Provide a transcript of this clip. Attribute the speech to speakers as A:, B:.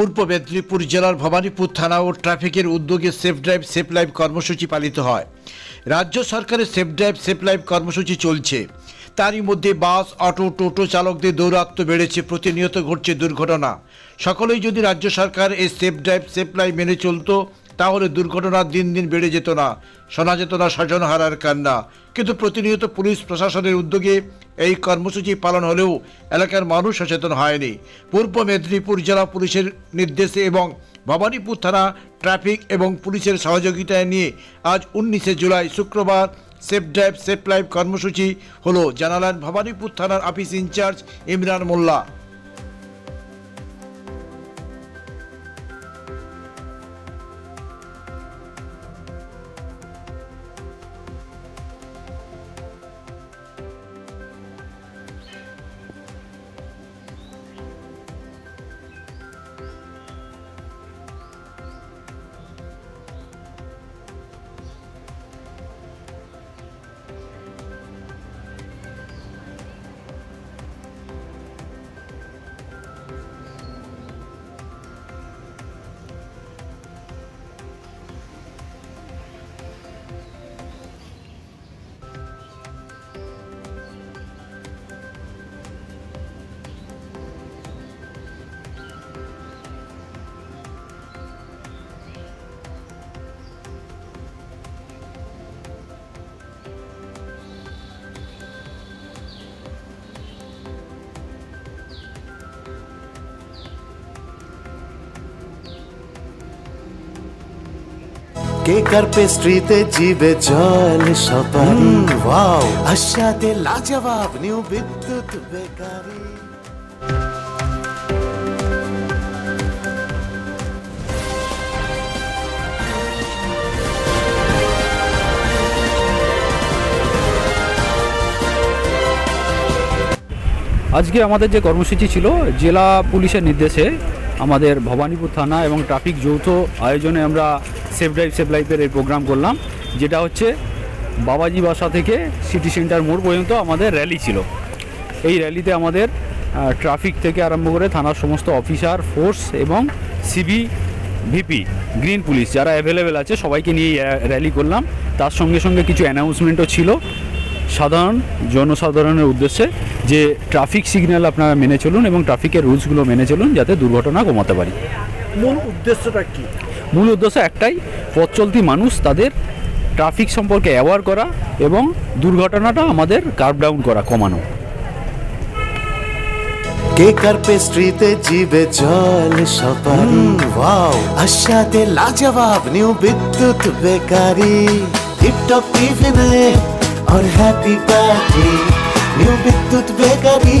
A: পূর্ব মেদিনীপুর জেলার ভবানীপুর থানা ও ট্রাফিকের উদ্যোগে সেফ ড্রাইভ, সেফ লাইফ কর্মসূচি পালিত হয়। রাজ্য সরকারের সেফ ড্রাইভ, সেফ লাইফ কর্মসূচি চলছে। তারই মধ্যে বাস, অটো, টোটো চালকদের দৌরাত্ম বেড়েছে, প্রতিনিয়ত ঘটছে দুর্ঘটনা। সকলেই যদি রাজ্য সরকার এই সেফ ড্রাইভ, সেফ লাইফ মেনে চলতো, তাহলে দুর্ঘটনা দিন দিন বেড়ে যেত না। শোনা যেত না স্বজন হারার কান্না। কিন্তু প্রতিনিয়ত পুলিশ, প্রশাসনের উদ্যোগে এই কর্মসূচি পালন হলেও এলাকার মানুষ সচেতন হয়নি। পূর্ব মেদিনীপুর জেলা পুলিশের নির্দেশে এবং ভবানীপুর থানা ট্রাফিক এবং পুলিশের সহযোগিতায় নিয়ে আজ উনিশে জুলাই শুক্রবার সেফ ড্রাইভ সেফ লাইফ কর্মসূচি হলো। জানালেন ভবানীপুর থানার office in charge Imran Molla.
B: কেকার পেস্ট্রিতে জিবে জল সপারি? ওয়াও। আশাতে লাজবাব নিউ বিদ্যুৎ বেকারি।
C: আজকে আমাদের যে কর্মসূচি ছিল জেলা পুলিশের নির্দেশে আমাদের ভবানীপুর থানা এবং ট্রাফিক যৌথ আয়োজনে আমরা সেফ ড্রাইভ সেফ লাইফের এই প্রোগ্রাম করলাম, যেটা হচ্ছে বাবাজি বাসা থেকে সিটি সেন্টার মোড় পর্যন্ত আমাদের র্যালি ছিল। এই র্যালিতে আমাদের ট্রাফিক থেকে আরম্ভ করে থানার সমস্ত অফিসার ফোর্স এবং সিবি ভিপি গ্রিন পুলিশ যারা অ্যাভেলেবেল আছে, সবাইকে নিয়ে র্যালি করলাম। তার সঙ্গে সঙ্গে কিছু অ্যানাউন্সমেন্টও ছিল। সাধারণ জনসাধারণের উদ্দেশ্যে যে ট্রাফিক সিগন্যাল আপনারা মেনে চলুন এবং ট্রাফিকের রুলসগুলো মেনে চলুন, যাতে দুর্ঘটনা কমাতে পারি।
A: মূল উদ্দেশ্যটা কি?
C: মূল উদ্দেশ্য একটাই পথ চলতি মানুষ তাদের ট্রাফিক সম্পর্কে অ্যাওয়ার করা এবং দুর্ঘটনাটা আমাদের কার্ভ ডাউন করা কমানো।
B: কেক আর পেস্ট্রিতে জিবে জল সপারি? ওয়াও আশাতে লাজবাব নিউ বিদ্যুৎ বেকারি। টিপটপ টিফিনে আর happy party new Bidyut bakery.